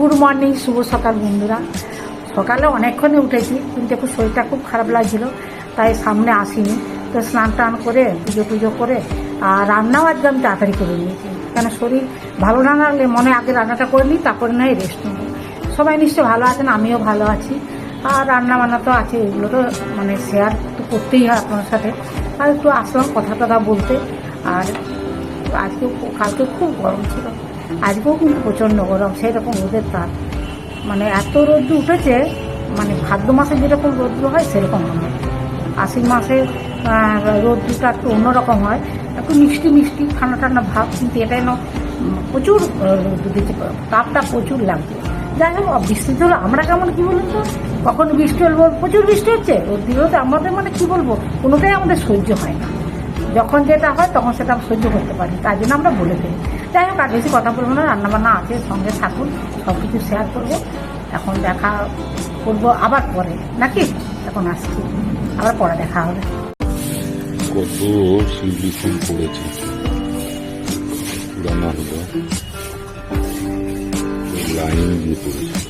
Good morning, শুভ সকাল বন্ধুরা। সকালে অনেকক্ষণে উঠেছি, কিন্তু একটু শরীরটা খুব খারাপ লাগছিল, তাই সামনে আসিনি। তো স্নান টান করে, পুজো টুজো করে, আর রান্নাও আমি তাড়াতাড়ি করে নিয়েছি। কেন শরীর ভালো না লাগলে মনে আগে রান্নাটা করে নিই, তারপরে নয় রেস্ট নেব। সবাই নিশ্চয় ভালো আছেন, আমিও ভালো আছি। আর রান্না বান্না তো আছে, এগুলো তো মানে শেয়ার তো করতেই হয় আপনার সাথে। আর একটু আসলাম কথা টথা বলতে, আর আজকে কালকে খুব গরম ছিল। আজকেও কিন্তু প্রচণ্ড গরম সেই রকম রোদের তাপ। মানে এত রোদ্র উঠেছে মানে ভাদ্র মাসে যেরকম রৌদ্র হয়, সেরকম হয় আশ্বিন মাসে রৌদ্রটা একটু অন্যরকম হয়। একটু মিষ্টি মিষ্টি, ঠান্ডা ঠান্ডা ভাব, কিন্তু এটা যেন প্রচুর দিতে তাপটা প্রচুর লাগছে। যাই হোক বৃষ্টি হলো আমরা কেমন, কী বলুন তো? কখন বৃষ্টি হলো, প্রচুর বৃষ্টি হচ্ছে? রোদ্র হতে আমাদের মানে কী বলব, কোনোটাই আমাদের সহ্য হয় না। যখন যেটা হয়, তখন সেটা সহ্য করতে পারি তার জন্য আমরা বলে দিই। যাই হোক, আর বেশি কথা বলব না, রান্নাবান্না আছে, সঙ্গে থাকুন সব কিছু শেয়ার করব। এখন দেখা করব আবার পরে, নাকি? এখন আসছি। আবার পরে দেখা হবে। কত পড়েছে। পুরানো হলো। লাইন দিয়ে পড়েছে।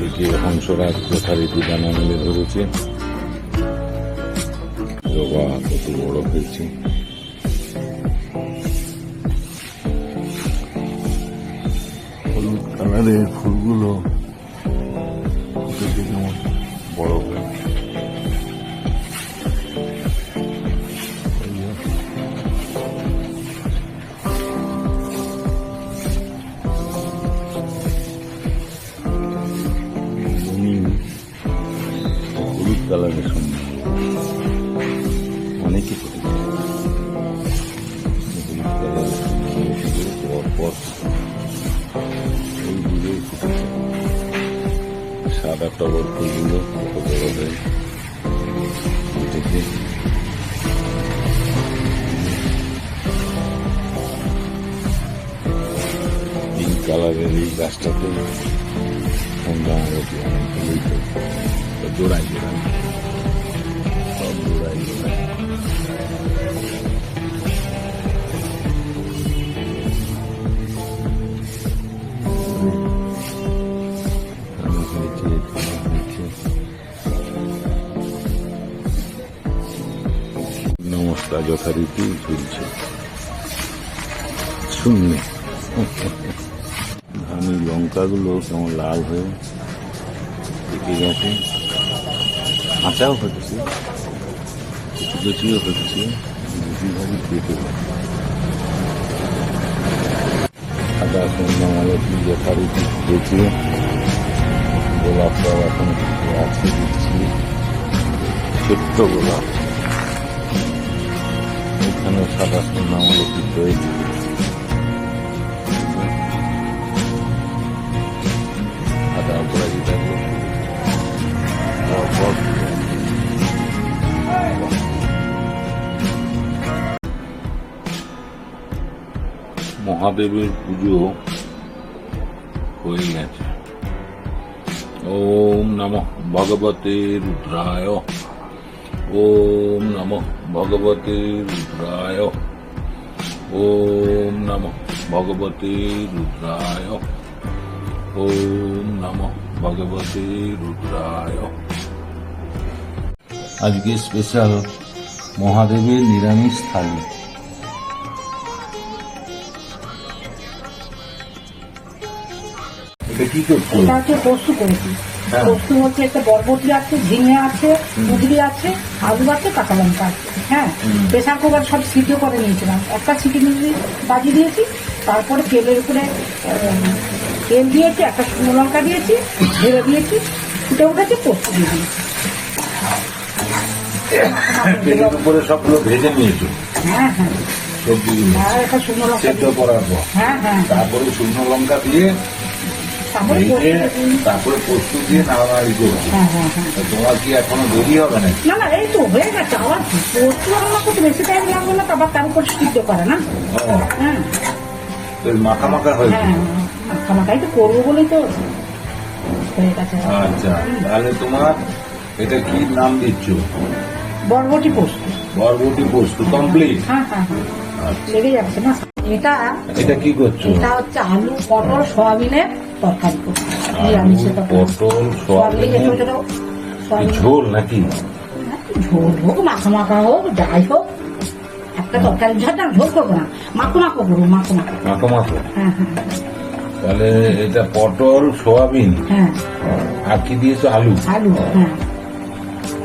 এদিকে হংসরাজ যথারীতি দানা মেলে ধরেছে। কত বড় হয়েছে। হলুদ কালারের ফুলগুলো হলুদ কালারের সঙ্গে অনেকে ফুটেছে হলুদ কালারের সঙ্গে পর পর এই দূরে সাদা টগর ফুলগুলো কত কালারের এই গাছটাতে জোড়ায় জোড়ায় নমস্কার যথারীতি ঝুলছে শূন্য ধানি লঙ্কাগুলো কেমন লাল হয়ে পেকে গেছে কাঁচাও হচ্ছে কচিও হচ্ছে বেশিরভাগই পেকে গেছে সাদা সন্ধ্যা মালতি যথারীতি ফুটেছে গোলাপটাও এখন আছে ছোট্ট গোলাপ এখানে সাদা সন্ধ্যা মালতি রয়েছে মহাদেবের পুজো হয়ে গেছে ওম নম ভগবতে রুদ্রায় ওম নম ভগবতে রুদ্রায় ওম নম ভগবতে রুদ্রায় ওম নম ভগবতে রুদ্রায় আজকে স্পেশাল মহাদেবের নিরামিষ থালি। কি এটা হচ্ছে পোস্ত করেছি। পোস্ত হচ্ছে একটা বরবটি আছে ঝিঙে আছে কুদরি আছে আলু আছে কাঁচা লঙ্কা আছে। হ্যাঁ প্রেশার কুকার সব সিটিও করে নিয়েছিলাম। একটা সিটি মিলি বাজিয়ে দিয়েছি তারপরে তেলের উপরে তেল দিয়েছি একটা শুকনো লঙ্কা দিয়েছি ঢেলে দিয়েছি ফুটে উঠেছে পোস্ত দিয়ে দিয়েছি। তেলের উপরে সবগুলো ভেজে নিয়েছো? হ্যাঁ হ্যাঁ। লঙ্কা সেদ্ধ করার পর। হ্যাঁ হ্যাঁ। তারপরে শুকনো লঙ্কা দিয়ে ভেজে। তারপরে পোস্ত দিয়ে নাড়ানাড়ি করছ। হ্যাঁ হ্যাঁ হ্যাঁ। তা তোমার কি এখনও দেরি হবে না না না এই তো হয়ে গেছে। আবার পোস্ত রান্না করতে বেশি টাইম লাগবে না তারপর তার উপর সিদ্ধ করে না? হ্যাঁ। তো মাখা মাখা হয়েছে হ্যাঁ মাখা মাখাই তো করব বলেই তো আচ্ছা তাহলে তোমার এটা কি নাম দিচ্ছ? বরবটি পোস্ত। বরবটি পোস্ত কমপ্লিট হ্যাঁ হ্যাঁ লেগে যাচ্ছে না এটা এটা কি করছ? এটা হচ্ছে আলু পটল সয়াবিনের তরকারি করছি। পটল সয়াবিন ঝোল নাকি? ঝোল হোক মাখা মাখা হোক যাই হোক একটা তরকারি না ঝোল করব না মাখো মাখো করব মাখো মাখো মাখো মাখো হ্যাঁ হ্যাঁ। তাহলে এটা পটল সোয়াবিন? হ্যাঁ। আর কি দিয়েছ? আলু? আলু হ্যাঁ।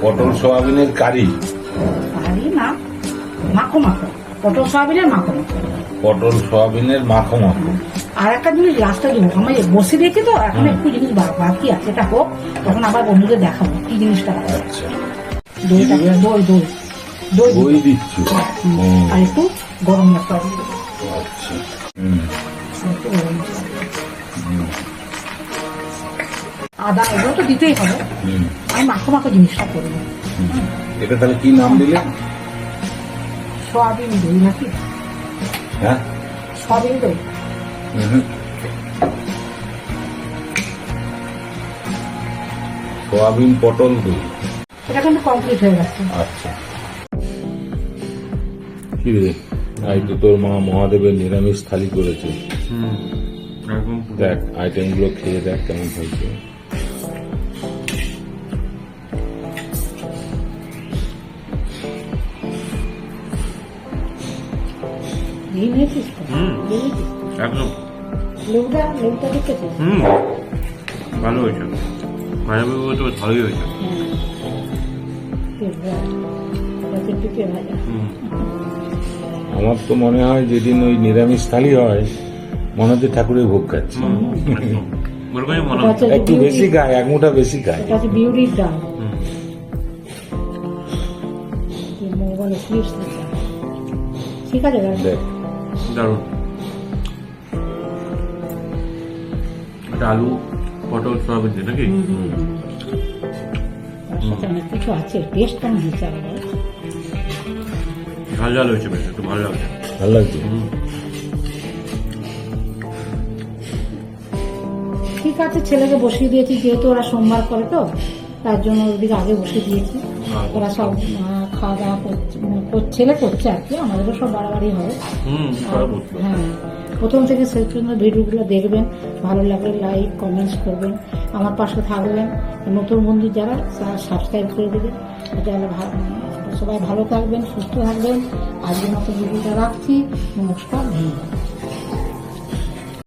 পটল সোয়াবিনের কারি? আলু না মাখো মাখো পটল সয়াবিনের মাখো মাখো পটল সোয়াবিনের মাখো মাখো আর একটা জিনিস লাস্টে দেবো আমি বসে দিয়েছি তো এখন একটু জিনিস বাকি আছে এটা হোক তখন আবার বন্ধুদের দেখাবো কি জিনিসটা। আচ্ছা দইটা? দই দই দই দই। দিচ্ছ। হুম, আর একটু গরম মশলা দিয়ে দেবো। আচ্ছা। আদা এগুলো তো দিতেই হবে আমি মাখো মাখো জিনিসটা করব এটা তাহলে কি নাম দিলে সয়াবিন দই নাকি? হ্যাঁ? সয়াবিন দই। সোয়াবিন পটল দই। এটা কিন্তু কমপ্লিট হয়ে গেছে। আচ্ছা। কি রে? আজ তো তোর মা মহাদেবের নিরামিষ থালি করেছে। হুম দেখ আইটেমগুলো খেয়ে দেখ কেমন হয়েছে। ঘি নিয়েছিস হুম। একদম। লেবুটা লেবুটা দেখেছিস হুম ভালো হয়েছে। ভাজা তো ভালোই হয়েছে। হ্যাঁ আমার তো মনে হয় যেদিন ওই নিরামিষ থালি হয় মনে হচ্ছে ঠাকুরের ভোগ খাচ্ছি। মনে একটু বেশি খায় এক মুঠা বেশি খায় বিউটির স্লিপস ঠিক আছে দেখ। দারুণ। আলু পটল সয়াবিন দিয়ে নাকি? অনেক কিছু আছে টেস্ট কেমন হয়েছে আবার? ঝাল ঝাল হয়েছে বেশ একটু ভালো লাগছে। ভালো লাগছে? ঠিক আছে ছেলেকে বসিয়ে দিয়েছি যেহেতু ওরা সোমবার করে তো তার জন্য ওদিকে আগে বসিয়ে দিয়েছি। ওরা সব খাওয়া দাওয়া করছে মানে করছে আর কি আমাদেরও সব বাড়াবাড়ি হচ্ছে হ্যাঁ প্রথম থেকে শেষ পর্যন্ত ভিডিওগুলো দেখবেন ভালো লাগলে লাইক কমেন্টস করবেন আমার পাশে থাকবেন। নতুন বন্ধু যারা সাবস্ক্রাইব করে দেবেন। তাহলে সবাই ভালো থাকবেন সুস্থ থাকবেন। আজকের মতো ভিডিওটা রাখছি। নমস্কার ধন্যবাদ।